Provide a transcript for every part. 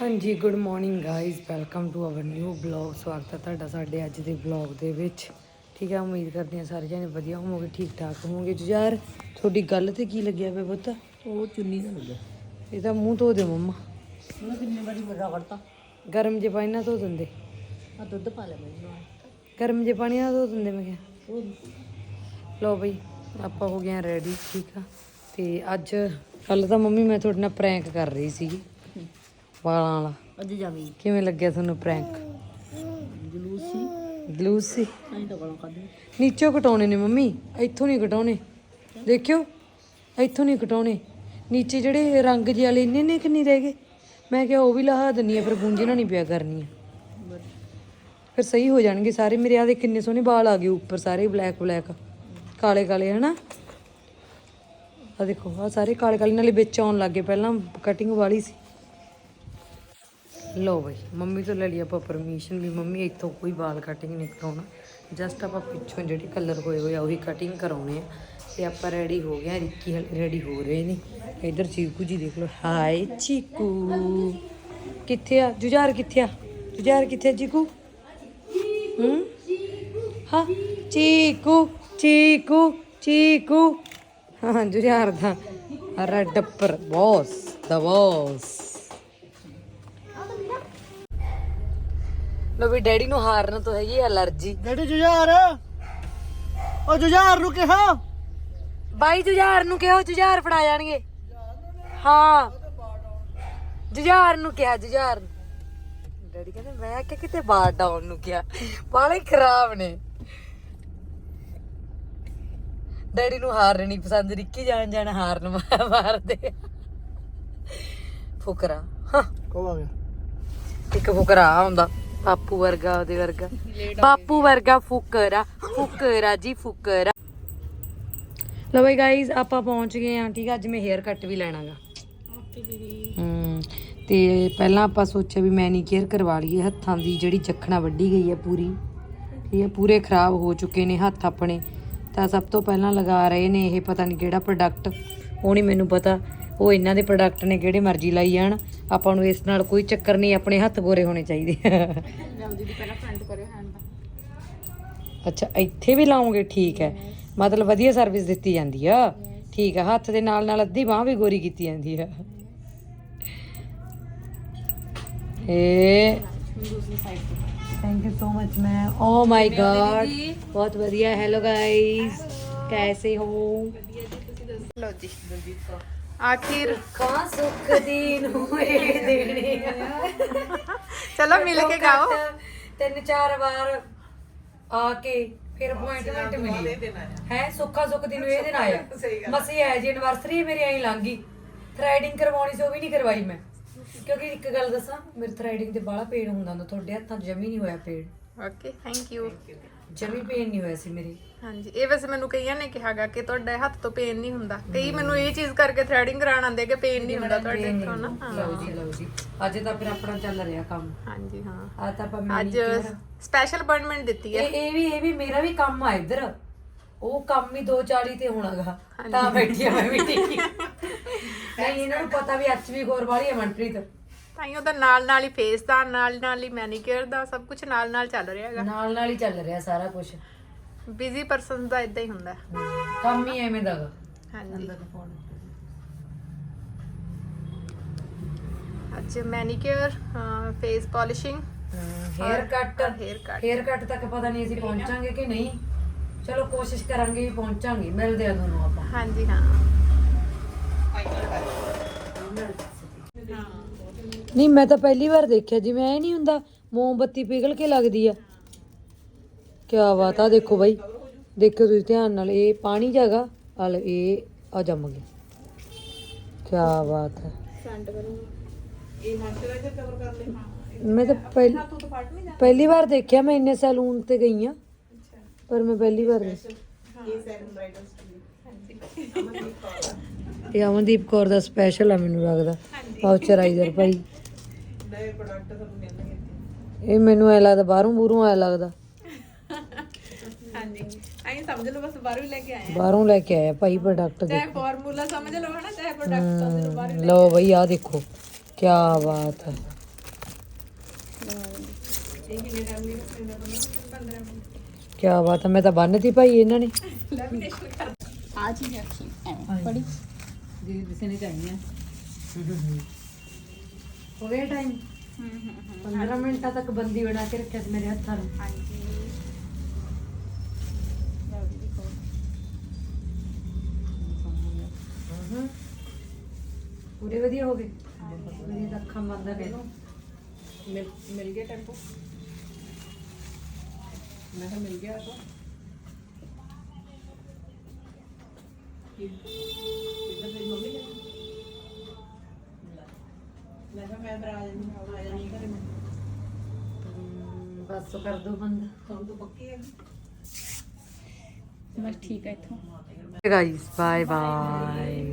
ਹਾਂਜੀ good morning guys welcome to our new blog ਸਵਾਗਤ ਹੈ ਤੁਹਾਡਾ ਸਾਡੇ ਅੱਜ ਦੇ ਬਲੌਗ ਦੇ ਵਿੱਚ। ਠੀਕ ਹੈ ਉਮੀਦ ਕਰਦੇ ਹਾਂ ਸਾਰੇ ਜਣੇ ਵਧੀਆ ਹੋਵੋਗੇ ਠੀਕ ਠਾਕ ਹੋਵੋਗੇ। ਯਾਰ ਤੁਹਾਡੀ ਗੱਲ ਤੇ ਕੀ ਲੱਗਿਆ ਪਿਆ ਪੁੱਤ? ਉਹ ਚੁੰਨੀ ਦਾ ਇਹਦਾ ਮੂੰਹ ਧੋ ਦੇ ਮੰਮਾ। ਉਹ ਕਿੰਨੇ ਵਾਰੀ ਵੜਤਾ। ਗਰਮ ਜੇ ਪਾਣੀ ਨਾਲ ਧੋ ਦਿੰਦੇ। ਆ ਦੁੱਧ ਪਾ ਲੈ ਮੈਨੂੰ ਗਰਮ ਜੇ ਪਾਣੀ ਨਾਲ ਧੋ ਦਿੰਦੇ ਮੈਂ ਕਿਹਾ। ਲਓ ਬਈ ਆਪਾਂ ਹੋ ਗਏ ਰੈਡੀ ਠੀਕ ਆ। ਤੇ ਅੱਜ ਕੱਲ ਤਾਂ ਮੰਮੀ ਮੈਂ ਤੁਹਾਡੇ ਨਾਲ ਪ੍ਰੈਂਕ ਕਰ ਰਹੀ ਸੀਗੀ। ਵਾਲਾਂ ਵਾਲਾ। ਅੱਜ ਜਾਵੀ ਕਿਵੇਂ ਲੱਗਿਆ ਤੁਹਾਨੂੰ ਪ੍ਰੈਂਕ ਜਲੂਸ ਗਲੂਸ ਐਂ ਤਾਂ ਗਾਲਾਂ ਕੱਢ ਨੀਚੋਂ ਕਟਾਉਣੇ ਨੇ ਮੰਮੀ ਇੱਥੋਂ ਨਹੀਂ ਕਟਾਉਣੇ ਦੇਖਿਓ ਇੱਥੋਂ ਨਹੀਂ ਕਟਾਉਣੇ ਨੀਚੇ ਜਿਹੜੇ ਰੰਗ ਜਿਹੇ ਵਾਲੇ ਇੰਨੇ ਨੇ ਕਿ ਨਹੀਂ ਰਹਿ ਗਏ? ਮੈਂ ਕਿਹਾ ਉਹ ਵੀ ਲਹਾ ਦਿੰਨੀ ਆ ਫਿਰ ਗੂੰਜੇ ਨਾਲ ਨਹੀਂ ਪਿਆ ਕਰਨੀ ਆ। ਫਿਰ ਸਹੀ ਹੋ ਜਾਣਗੇ ਸਾਰੇ। ਮੇਰੇ ਆ ਦੇ ਕਿੰਨੇ ਸੋਹਣੇ ਵਾਲ ਆ ਗਏ ਉੱਪਰ ਸਾਰੇ ਬਲੈਕ ਬਲੈਕ ਕਾਲੇ ਕਾਲੇ ਹਨਾ? ਆ ਦੇਖੋ ਆ ਸਾਰੇ ਕਾਲੇ ਕਾਲੇ। ਨਾਲੇ ਵਿੱਚ ਆਉਣ ਲੱਗੇ ਪਹਿਲਾਂ ਕਟਿੰਗ ਵਾਲੀ ਸੀ। ਲੋ ਬਈ, ਮੰਮੀ ਤੋਂ ਲੈ ਲਈ ਆਪਾਂ ਪਰਮਿਸ਼ਨ ਵੀ, ਮੰਮੀ ਇੱਥੋਂ ਕੋਈ ਵਾਲ ਕਟਿੰਗ ਨਹੀਂ ਕਰਾਉਣਾ। ਜਸਟ ਆਪਾਂ ਪਿੱਛੋਂ ਜਿਹੜੇ ਕਲਰ ਹੋਏ ਹੋਏ ਆ, ਉਹੀ ਕਟਿੰਗ ਕਰਾਉਣੇ ਆ। ਤੇ ਆਪਾਂ ਰੈਡੀ ਹੋ ਗਏ ਆ, ਰਿੱਕੀ ਰੈਡੀ ਹੋ ਰਹੇ ਨੇ। ਇਧਰ ਚੀਕੂ ਜੀ ਦੇਖ ਲਓ। ਹਾਏ ਚੀਕੂ। ਕਿੱਥੇ ਆ? ਜੁਝਾਰ ਕਿੱਥੇ ਆ? ਜੁਝਾਰ ਕਿੱਥੇ ਆ ਚੀਕੂ? ਹੂੰ? ਹਾਂ, ਚੀਕੂ ਚੀਕੂ ਚੀਕੂ। ਹਾਂ, ਜੁਝਾਰ ਦਾ। ਰੈਡਪਰ ਬੌਸ ਦਾ ਬੌਸ ਲੋ ਵੀ ਡੈਡੀ ਨੂੰ ਹਾਰਨ ਤੋਂ ਹੈਗੀ ਅਲਰਜੀ। ਡੈਡੀ ਜੁਝਾਰ। ਉਹ ਜੁਝਾਰ ਨੂੰ ਕਿਹਾ? ਬਾਈ ਜੁਝਾਰ ਨੂੰ ਕਿਹਾ ਜੁਝਾਰ ਫੜਾ ਜਾਣਗੇ। ਹਾਂ। ਜੁਝਾਰ ਨੂੰ ਕਿਹਾ ਜੁਝਾਰ ਡੈਡੀ ਕਹਿੰਦੇ ਮੈਂ ਕਿ ਕਿਤੇ ਬਾਹਰ ਡਾਉਣ ਨੂੰ ਕਿਹਾ। ਬਾਲੇ ਖਰਾਬ ਨੇ। ਡੈਡੀ ਨੂੰ ਹਾਰਨ ਨਹੀਂ ਪਸੰਦ ਰਿੱਕੀ ਜਾਣ ਜਾਣ ਹਾਰਨ ਮਾਰ- ਮਾਰਦੇ। ਫੁਕਰਾ। ਹਾਂ। ਕੋ ਆ ਗਿਆ? ਇੱਕ ਫੁਕਰਾ ਹੁੰਦਾ ਬਾਪੂ ਵਰਗਾ ਉਹਦੇ ਵਰਗਾ। ਬਾਪੂ ਵਰਗਾ ਫੁਕਰਾ ਫੁਕਰਾ ਜੀ ਫੁਕਰਾ ਲੋ ਬਈ ਗਾਇਜ਼ ਆਪਾਂ ਪਹੁੰਚ ਗਏ ਆ ਠੀਕ ਆ? ਅੱਜ ਮੈਂ ਹੇਅਰ ਕੱਟ ਵੀ ਲੈਣਾਗਾ। ਹੂੰ ਤੇ ਪਹਿਲਾਂ ਆਪਾਂ ਸੋਚਿਆ ਵੀ ਮੈਨੀਕੇਅਰ ਕਰਵਾ ਲਈਏ ਹੱਥਾਂ ਦੀ ਜਿਹੜੀ ਜਖਣਾ ਵੱਢੀ ਗਈ ਹੈ ਪੂਰੀ। ਠੀਕ ਹੈ ਪੂਰੇ ਖਰਾਬ ਹੋ ਚੁੱਕੇ ਨੇ ਹੱਥ ਆਪਣੇ। ਤਾਂ ਸਭ ਤੋਂ ਪਹਿਲਾਂ ਲਗਾ ਰਹੇ ਨੇ ਇਹ ਪਤਾ ਨਹੀਂ ਕਿਹੜਾ ਪ੍ਰੋਡਕਟ ਉਹ ਨਹੀਂ ਮੈਨੂੰ ਪਤਾ। ਉਹ ਇਹਨਾਂ ਦੇ ਪ੍ਰੋਡਕਟ ਨੇ ਕਿਹੜੇ ਮਰਜ਼ੀ ਲਾਈ ਜਾਣ। ਆਪਾਂ ਨੂੰ ਇਸ ਨਾਲ ਕੋਈ ਚੱਕਰ ਨਹੀਂ ਆਪਣੇ ਹੱਥ ਗੋਰੇ ਹੋਣੇ ਚਾਹੀਦੇ। ਅੱਛਾ ਇੱਥੇ ਵੀ ਲਾਉਂਗੇ ਠੀਕ ਹੈ। ਮਤਲਬ ਵਧੀਆ ਸਰਵਿਸ ਦਿੱਤੀ ਜਾਂਦੀ ਆ। ਠੀਕ ਆ ਹੱਥ ਦੇ ਨਾਲ ਨਾਲ ਅੱਧੀ ਬਾਹ ਵੀ ਗੋਰੀ ਕੀਤੀ ਜਾਂਦੀ ਆ। ਏ। Thank you so much ma'am oh my god ਬਹੁਤ ਵਧੀਆ। ਹੈਲੋ ਗਾਇਸ ਕੈਸੇ ਹੋ? ਲੋ ਜੀ ਆਖਿਰ ਕਾ ਸੁਖ ਦੀਨ ਹੋਏ ਦੇਣੇ ਚਲੋ ਮਿਲ ਕੇ ਗਾਓ। ਤਿੰਨ ਚਾਰ ਵਾਰ ਆ ਕੇ ਫਿਰ ਅਪਾਇੰਟਮੈਂਟ ਮਿਲੀ। ਹੈ ਸੁੱਖਾ ਸੁੱਖ ਦਿਨ ਇਹ ਦਿਨ ਆਇਆ। ਮਸੀ ਹੈ ਜੀ ਐਨਵਰਸਰੀ ਮੇਰੀ ਐਂ ਲੰਘ ਗਈ। ਥ੍ਰੈਡਿੰਗ ਕਰਵਾਉਣੀ ਸੀ ਉਹ ਵੀ ਨਹੀਂ ਕਰਵਾਈ ਮੈਂ। ਕਿਉਂਕਿ ਇੱਕ ਗੱਲ ਦੱਸਾਂ ਮੇਰੇ ਥ੍ਰੈਡਿੰਗ ਤੇ ਬਾਹਲਾ ਪੇਨ ਹੁੰਦਾ ਹੁੰਦਾ ਤੁਹਾਡੇ ਹੱਥਾਂ 'ਚ ਜਮੀ ਨਹੀਂ ਹੋਇਆ ਪੇਨ ਓਕੇ ਥੈਂਕ ਯੂ ਜਮੀ ਪੇਨ ਨਹੀਂ ਹੋਇਆ ਸੀ ਮੇਰੀ। ਹਾਂਜੀ ਇਹ ਵੈਸੇ ਮੈਨੂੰ ਕਈਆਂ ਨੇ ਕਿਹਾਗਾ ਕਿ ਤੁਹਾਡੇ ਹੱਥ ਤੋਂ ਪੇਨ ਨਹੀਂ ਹੁੰਦਾ। ਕਈ ਮੈਨੂੰ ਇਹ ਚੀਜ਼ ਕਰਕੇ ਥ੍ਰੈਡਿੰਗ ਕਰਾਉਣ ਆਉਂਦੇ ਕਿ ਪੇਨ ਨਹੀਂ ਹੁੰਦਾ ਤੁਹਾਡੇ ਤੋਂ ਨਾ। ਲਓ ਜੀ ਲਓ ਜੀ। ਅੱਜ ਤਾਂ ਫਿਰ ਆਪਣਾ ਚੱਲ ਰਿਹਾ ਕੰਮ। ਹਾਂਜੀ ਹਾਂ। ਆ ਤਾਂ ਆਪਾਂ ਅੱਜ ਸਪੈਸ਼ਲ ਅਪਾਇੰਟਮੈਂਟ ਦਿੱਤੀ ਹੈ। ਇਹ ਇਹ ਵੀ ਇਹ ਵੀ ਮੇਰਾ ਵੀ ਕੰਮ ਆ ਇੱਧਰ। ਉਹ ਕੰਮ ਹੀ 240 ਤੇ ਹੋਣਾਗਾ। ਤਾਂ ਬੈਠੀ ਆ ਮੈਂ ਵੀ ਟਿਕੀ ਨਹੀਂ ਇਹਨਾਂ ਨੂੰ ਪਤਾ ਵੀ ਅੱਜ ਵੀ ਗੌਰ ਵਾਲੀ ਹੈ ਮਨਪ੍ਰੀਤ। ਤਾਂ ਹੀ ਉਹਦਾ ਨਾਲ ਨਾਲ ਹੀ ਫੇਸ ਦਾ ਨਾਲ ਨਾਲ ਹੀ ਮੈਨੀਕਿਅਰ ਦਾ ਸਭ ਕੁਝ ਨਾਲ ਨਾਲ ਚੱਲ ਰਿਹਾ ਹੈਗਾ। ਨਾਲ ਨਾਲ ਹੀ ਚੱਲ ਰਿਹਾ ਸਾਰਾ ਕੁਝ ਬਿਜ਼ੀ ਪਰਸਨ ਦਾ ਇਦਾਂ ਹੀ ਹੁੰਦਾ। ਹੈ। ਕੰਮ ਹੀ ਐਵੇਂ ਦਾ ਗਾ। ਹਾਂਜੀ। ਅੱਜ manicure face polishing haircut haircut haircut ਤੱਕ ਪਤਾ ਨਹੀਂ ਅਸੀਂ ਪਹੁੰਚਾਂਗੇ ਕਿ ਨਹੀਂ। ਚਲੋ ਕੋਸ਼ਿਸ਼ ਕਰਾਂਗੇ ਵੀ ਪਹੁੰਚਾਂਗੇ। ਮਿਲਦੇ ਆ ਤੁਹਾਨੂੰ ਆਪਾਂ। ਹਾਂਜੀ ਹਾਂ। ਨਹੀਂ ਮੈਂ ਤਾਂ ਪਹਿਲੀ ਵਾਰ ਦੇਖਿਆ ਜਿਵੇਂ ਐ ਨਹੀਂ ਹੁੰਦਾ ਮੋਮਬੱਤੀ ਪਿਘਲ ਕੇ ਲੱਗਦੀ ਆ। ਕੀ ਬਾਤ ਆ ਦੇਖੋ ਬਾਈ ਦੇਖਿਓ ਤੁਸੀਂ ਧਿਆਨ ਨਾਲ ਇਹ ਪਾਣੀ ਜਾਗਾ ਹਲ ਇਹ ਆ ਜੰਮ ਗਿਆ। ਕੀ ਬਾਤ ਹੈ ਮੈਂ ਤਾਂ ਪਹਿਲੀ ਪਹਿਲੀ ਵਾਰ ਦੇਖਿਆ ਮੈਂ ਇੰਨੇ ਸੈਲੂਨ ਤੇ ਗਈ ਆ ਪਰ ਮੈਂ ਪਹਿਲੀ ਵਾਰ ਦੇਖਿਆ ਇਹ ਅਮਨਦੀਪ ਕੌਰ ਦਾ। ਸਪੈਸ਼ਲ ਆ ਮੈਨੂੰ ਲੱਗਦਾ। ਪਾਉਚਰਾਈਜ਼ਰ ਭਾਈ। ਇਹ ਮੈਨੂੰ ਐ ਲੱਗਦਾ ਬਾਹਰੋਂ ਬੂਰੋਂ ਆਇਆ ਲੱਗਦਾ। ਹਾਂਜੀ। ਐਂ ਸਮਝ ਲਓ ਬਸ ਬਾਹਰੋਂ ਹੀ ਲੈ ਕੇ ਆਏ ਬਾਹਰੋਂ ਲੈ ਕੇ ਆਇਆ ਭਾਈ ਪ੍ਰੋਡਕਟ ਦੇ। ਚਾਹੇ ਫਾਰਮੂਲਾ ਸਮਝ ਲਓ ਹਨਾ ਚਾਹੇ ਪ੍ਰੋਡਕਟ ਸਮਝ ਲਓ ਬਾਹਰੋਂ ਲਓ ਬਈ ਆ ਦੇਖੋ ਕੀ ਬਾਤ ਹੈ। ਕੀ ਬਾਤ ਹੈ ਮੈਂ ਤਾਂ ਬੰਨਤੀ ਭਾਈ ਇਹਨਾਂ ਨੇ। ਆ ਚੀਜ਼ ਰੱਖੀ ਐ ਬੜੀ ਦੀਦੀ ਕਿਸੇ ਨੇ ਚਾਹੀਏ ਹੋ ਗਿਆ ਟਾਈਮ 15 ਮਿੰਟਾਂ ਤੱਕ ਬੰਦੀ ਬਣਾ ਕੇ ਰੱਖਿਆ ਸੀ ਮੇਰੇ ਹੱਥਾਂ ਨੂੰ। ਹਾਂਜੀ। ਲਓ ਜੀ ਦੇਖੋ। ਹਮ। ਪੂਰੇ ਵਧੀਆ ਹੋ ਗਏ। ਮੇਰੀ ਤਾਂ ਅੱਖਾਂ ਬੰਦ ਨੇ ਮਿਲ ਮਿਲ ਗਿਆ ਟੈਂਪੋ? ਮੈਂ ਕਿਹਾ ਮਿਲ ਗਿਆ ਤਾਂ। ਮੈਂ ਕਿਹਾ ਮੈਂ ਬਰਾ ਜਾਂਦੀ ਆ ਜਾਂਦੀ ਘਰੇ ਮੈਂ। ਹਮ, ਬਸ ਕਰ ਦੋ ਬੰਦ। ਤੁਹਾਨੂੰ ਤਾਂ ਪੱਕੀ ਹੈ ਬਸ ਠੀਕ ਹੈ ਇੱਥੋਂ। ਗਾਈਸ ਬਾਏ ਬਾਏ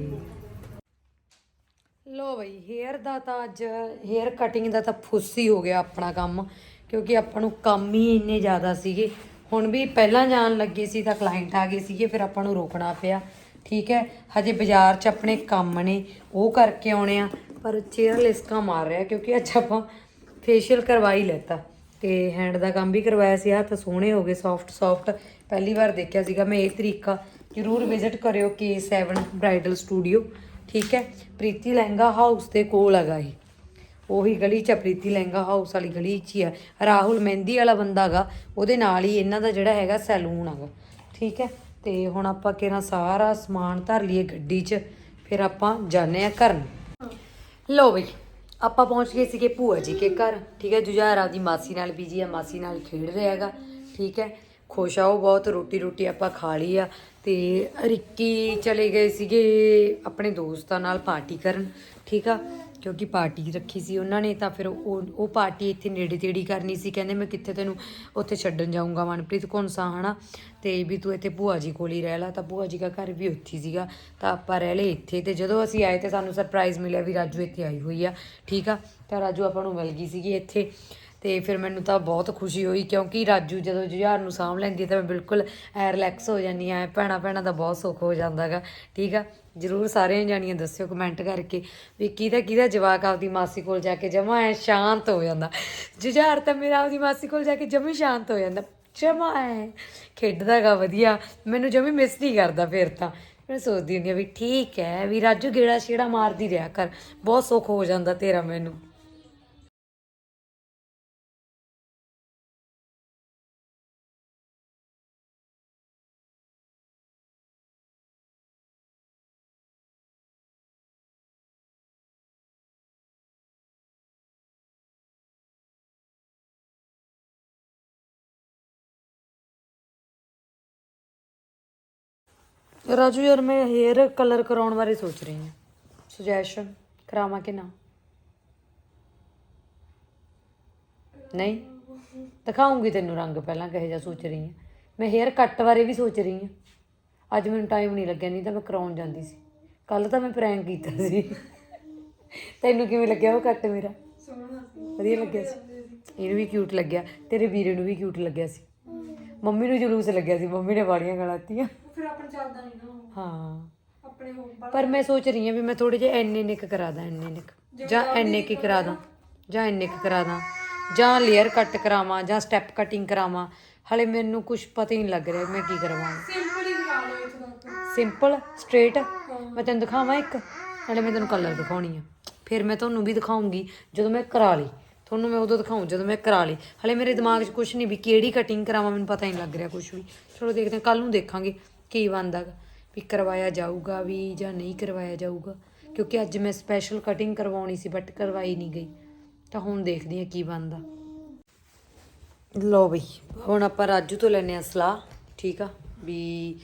ਲੋ ਬਈ ਹੇਅਰ ਦਾ ਤਾਂ ਅੱਜ ਹੇਅਰ ਕਟਿੰਗ ਦਾ ਤਾਂ ਫੁੱਸੀ ਹੋ ਗਿਆ ਆਪਣਾ ਕੰਮ ਕਿਉਂਕਿ ਆਪਾਂ ਨੂੰ ਕੰਮ ਹੀ ਇੰਨੇ ਜ਼ਿਆਦਾ ਸੀਗੇ। ਹੁਣ ਵੀ ਪਹਿਲਾਂ ਜਾਣ ਲੱਗੇ ਸੀ ਤਾਂ ਕਲਾਇੰਟ ਆ ਗਏ ਸੀਗੇ ਫਿਰ ਆਪਾਂ ਨੂੰ ਰੋਕਣਾ ਪਿਆ। ਠੀਕ ਹੈ ਹਜੇ ਬਾਜ਼ਾਰ 'ਚ ਆਪਣੇ ਕੰਮ ਨੇ ਉਹ ਕਰਕੇ ਆਉਣੇ ਆ। ਪਰ ਚਿਹਰਾ ਲਿਸਕਾ ਮਾਰ ਰਿਹਾ ਕਿਉਂਕਿ ਅੱਜ ਆਪਾਂ ਫੇਸ਼ੀਅਲ ਕਰਵਾ ਹੀ ਲੈਤਾ ਤੇ ਹੈਂਡ ਦਾ ਕੰਮ ਵੀ ਕਰਵਾਇਆ ਸੀ ਹੱਥ ਸੋਹਣੇ ਹੋ ਗਏ ਸੌਫਟ ਸੌਫਟ ਪਹਿਲੀ ਵਾਰ ਦੇਖਿਆ ਸੀਗਾ ਮੈਂ ਇਹ ਤਰੀਕਾ। ਜਰੂਰ ਵਿਜ਼ਿਟ ਕਰਿਓ K7 ਬ੍ਰਾਈਡਲ ਸਟੂਡੀਓ ਠੀਕ ਹੈ? ਪ੍ਰੀਤੀ ਲਹਿੰਗਾ ਹਾਊਸ ਦੇ ਕੋਲ ਹੈਗਾ ਇਹ। ਉਹੀ ਗਲੀ ਚ ਆ, ਪ੍ਰੀਤੀ ਲਹਿੰਗਾ ਹਾਊਸ ਵਾਲੀ ਗਲੀ ਚ ਹੀ ਆ। ਰਾਹੁਲ ਮਹਿੰਦੀ ਵਾਲਾ ਬੰਦਾ ਹੈਗਾ ਉਹਦੇ ਨਾਲ ਹੀ ਇਹਨਾਂ ਦਾ ਜਿਹੜਾ ਹੈਗਾ ਸੈਲੂਨ ਹੈਗਾ ਠੀਕ ਹੈ? ਤੇ ਹੁਣ ਆਪਾਂ ਕਿਹੜਾ ਸਾਰਾ ਸਮਾਨ ਧਰ ਲਈਏ ਗੱਡੀ 'ਚ ਫਿਰ ਆਪਾਂ ਜਾਣੇ ਆ ਘਰ ਨੂੰ। ਲੋ ਬਈ, ਆਪਾਂ ਪਹੁੰਚ ਗਏ ਸੀਗੇ ਭੂਆ ਜੀ ਕੇ ਘਰ, ਠੀਕ ਹੈ, ਜੁਝਾਰ ਆਪਦੀ ਮਾਸੀ ਨਾਲ ਬੀਜੀ ਆ, ਮਾਸੀ ਨਾਲ ਖੇਡ ਰਿਹਾ ਹੈਗਾ, ਠੀਕ ਹੈ, ਖੁਸ਼ ਆ ਉਹ ਬਹੁਤ ਰੋਟੀ ਰੋਟੀ ਆਪਾਂ ਖਾ ਲਈ ਆ, ਤੇ ਰਿੱਕੀ ਚਲੇ ਗਏ ਸੀਗੇ ਆਪਣੇ ਦੋਸਤਾਂ ਨਾਲ ਪਾਰਟੀ ਕਰਨ, ਠੀਕ ਆ ਕਿਉਂਕਿ ਪਾਰਟੀ ਰੱਖੀ ਸੀ ਉਹਨਾਂ ਨੇ ਤਾਂ ਫਿਰ ਉਹ ਉਹ ਪਾਰਟੀ ਇੱਥੇ ਨੇੜੇ ਤੇੜੀ ਕਰਨੀ ਸੀ। ਕਹਿੰਦੇ ਮੈਂ ਕਿੱਥੇ ਤੈਨੂੰ ਉੱਥੇ ਛੱਡਣ ਜਾਊਂਗਾ ਮਨਪ੍ਰੀਤ ਕੌਣਸਾ ਹਨਾ? ਤੇ ਵੀ ਤੂੰ ਇੱਥੇ ਭੂਆ ਜੀ ਕੋਲ ਹੀ ਰਹਿ ਲਾ। ਤਾਂ ਭੂਆ ਜੀ ਦਾ ਘਰ ਵੀ ਉੱਥੇ ਹੀ ਸੀਗਾ। ਤਾਂ ਆਪਾਂ ਰਹਿ ਲਏ ਇੱਥੇ ਤੇ ਜਦੋਂ ਅਸੀਂ ਆਏ ਤੇ ਸਾਨੂੰ ਸਰਪ੍ਰਾਈਜ਼ ਮਿਲਿਆ ਵੀ ਰਾਜੂ ਇੱਥੇ ਆਈ ਹੋਈ ਆ, ਠੀਕ ਆ? ਤਾਂ ਰਾਜੂ ਆਪਾਂ ਨੂੰ ਮਿਲ ਗਈ ਸੀਗੀ ਇੱਥੇ। ਤੇ ਫਿਰ ਮੈਨੂੰ ਤਾਂ ਬਹੁਤ ਖੁਸ਼ੀ ਹੋਈ ਕਿਉਂਕਿ ਰਾਜੂ ਜਦੋਂ ਜੁਝਾਰ ਨੂੰ ਸਾਂਭ ਲੈਂਦੀ ਹੈ ਤਾਂ ਮੈਂ ਬਿਲਕੁਲ, ਐ ਰਿਲੈਕਸ ਹੋ ਜਾਂਦੀ ਆ ਭੈਣਾ ਭੈਣਾ ਦਾ ਬਹੁਤ ਸੁੱਖ ਹੋ ਜਾਂਦਾਗਾ ਠੀਕ ਆ? ਜਰੂਰ ਸਾਰਿਆਂ ਜਾਣੀਆਂ ਦੱਸਿਓ ਕਮੈਂਟ ਕਰਕੇ ਵੀ ਕਿਹਦਾ ਕਿਹਦਾ ਜਵਾਕ ਆਪਦੀ ਮਾਸੀ ਕੋਲ ਜਾ ਕੇ ਜਮਾ ਐ ਸ਼ਾਂਤ ਹੋ ਜਾਂਦਾ। ਜੁਝਾਰ ਤਾਂ ਮੇਰਾ ਆਪਦੀ ਮਾਸੀ ਕੋਲ ਜਾ ਕੇ ਜਮੀ ਸ਼ਾਂਤ ਹੋ ਜਾਂਦਾ। ਜਮਾ ਐ ਖੇਡਦਾਗਾ ਵਧੀਆ। ਮੈਨੂੰ ਜਮੀ ਮਿਸ ਨਹੀਂ ਕਰਦਾ ਫਿਰ ਤਾਂ। ਮੈਂ ਸੋਚਦੀ ਹੁੰਦੀ ਆ ਵੀ ਠੀਕ ਹੈ, ਵੀ ਰਾਜੂ ਗੇੜਾ ਛੇੜਾ ਮਾਰਦੀ ਰਿਹਾ ਕਰ। ਬਹੁਤ ਸੁੱਖ ਹੋ ਜਾਂਦਾ ਤੇਰਾ ਮੈਨੂੰ। ਰਾਜੂ ਯਾਰ ਮੈਂ ਹੇਅਰ ਕਲਰ ਕਰਾਉਣ ਬਾਰੇ ਸੋਚ ਰਹੀ ਹਾਂ। ਸੁਜੈਸ਼ਨ ਕਰਾਵਾਂ ਕਿ ਨਾ? ਨਹੀਂ? ਦਿਖਾਉਂਗੀ ਤੈਨੂੰ ਰੰਗ ਪਹਿਲਾਂ ਕਹੇ ਜਾ ਸੋਚ ਰਹੀ ਹਾਂ। ਮੈਂ ਹੇਅਰ ਕੱਟ ਬਾਰੇ ਵੀ ਸੋਚ ਰਹੀ ਹਾਂ। ਅੱਜ ਮੈਨੂੰ ਟਾਈਮ ਨਹੀਂ ਲੱਗਿਆ, ਨਹੀਂ ਤਾਂ ਮੈਂ ਕਰਾਉਣ ਜਾਂਦੀ ਸੀ। ਕੱਲ ਤਾਂ ਮੈਂ ਪ੍ਰੈਂਕ ਕੀਤਾ ਸੀ। ਤੈਨੂੰ ਕਿਵੇਂ ਲੱਗਿਆ ਉਹ ਕੱਟ ਮੇਰਾ? ਵਧੀਆ ਲੱਗਿਆ ਸੀ। ਇਹਨੂੰ ਵੀ ਕਿਊਟ ਲੱਗਿਆ। ਤੇਰੇ ਵੀਰੇ ਨੂੰ ਵੀ ਕਿਊਟ ਲੱਗਿਆ ਸੀ। ਮੰਮੀ ਨੂੰ ਜਲੂਸ ਲੱਗਿਆ ਸੀ। ਮੰਮੀ ਨੇ ਵਾਲੀਆਂ ਗਲਾਤੀਆਂ। ਫਿਰ ਆਪਣ ਚੱਲਦਾ ਨਹੀਂ ਨਾ ਹਾਂ। ਆਪਣੇ ਹੋਮ ਪਰ ਮੈਂ ਸੋਚ ਰਹੀ ਹਾਂ ਵੀ ਮੈਂ ਥੋੜੇ ਜਿਹੇ ਐਨੇ ਨਿਕ ਕਰਾ ਦਾਂ ਐਨੇ ਨਿਕ। ਜਾਂ ਐਨੇ ਕੀ ਕਰਾ ਦਾਂ ਜਾਂ ਐਨੇ ਕੀ ਕਰਾ ਦਾਂ ਜਾਂ ਲੇਅਰ ਕੱਟ ਕਰਾਵਾਂ ਜਾਂ ਸਟੈਪ ਕਟਿੰਗ ਕਰਾਵਾਂ। ਹਲੇ ਮੈਨੂੰ ਕੁਝ ਪਤਾ ਹੀ ਨਹੀਂ ਲੱਗ ਰਿਹਾ ਮੈਂ ਕੀ ਕਰਵਾਵਾਂ। ਸਿੰਪਲ ਹੀ ਕਰਾ ਲਓ ਇੱਥੋਂ ਤੱਕ ਸਿੰਪਲ ਸਟ੍ਰੇਟ ਮੈਂ ਤੈਨੂੰ ਦਿਖਾਵਾਂ ਇੱਕ। ਨਾਲੇ ਮੈਂ ਤੈਨੂੰ ਕਲਰ ਦਿਖਾਉਣੀ ਆ। ਫਿਰ ਮੈਂ ਤੁਹਾਨੂੰ ਵੀ ਦਿਖਾਉਂਗੀ ਜਦੋਂ ਮੈਂ ਕਰਾ ਲਈ। ਤੁਹਾਨੂੰ ਮੈਂ ਉਦੋਂ ਦਿਖਾਉਂ ਜਦੋਂ ਮੈਂ ਕਰਾ ਲਈ। ਹਲੇ ਮੇਰੇ ਦਿਮਾਗ 'ਚ ਕੁਝ ਨਹੀਂ ਵੀ ਕਿਹੜੀ ਕਟਿੰਗ ਕਰਾਵਾਂ ਮੈਨੂੰ ਪਤਾ ਹੀ ਨਹੀਂ ਲੱਗ ਰਿਹਾ ਕੁਝ ਵੀ। ਚਲੋ ਦੇਖਦੇ ਹਾਂ ਕੱਲ ਨੂੰ ਦੇਖਾਂਗੇ। ਕੀ ਬਣਦਾ ਗਾ, ਵੀ ਕਰਵਾਇਆ ਜਾਊਗਾ ਵੀ ਜਾਂ ਨਹੀਂ ਕਰਵਾਇਆ ਜਾਊਗਾ? ਕਿਉਂਕਿ ਅੱਜ ਮੈਂ ਸਪੈਸ਼ਲ ਕਟਿੰਗ ਕਰਵਾਉਣੀ ਸੀ ਬਟ ਕਰਵਾਈ ਨਹੀਂ ਗਈ। ਤਾਂ ਹੁਣ ਦੇਖਦੇ ਹਾਂ ਕੀ ਬਣਦਾ। ਲੋ ਬਈ ਹੁਣ ਆਪਾਂ ਰਾਜੂ ਤੋਂ ਲੈਨੇ ਆ ਸਲਾਹ ਠੀਕ ਆ? ਵੀ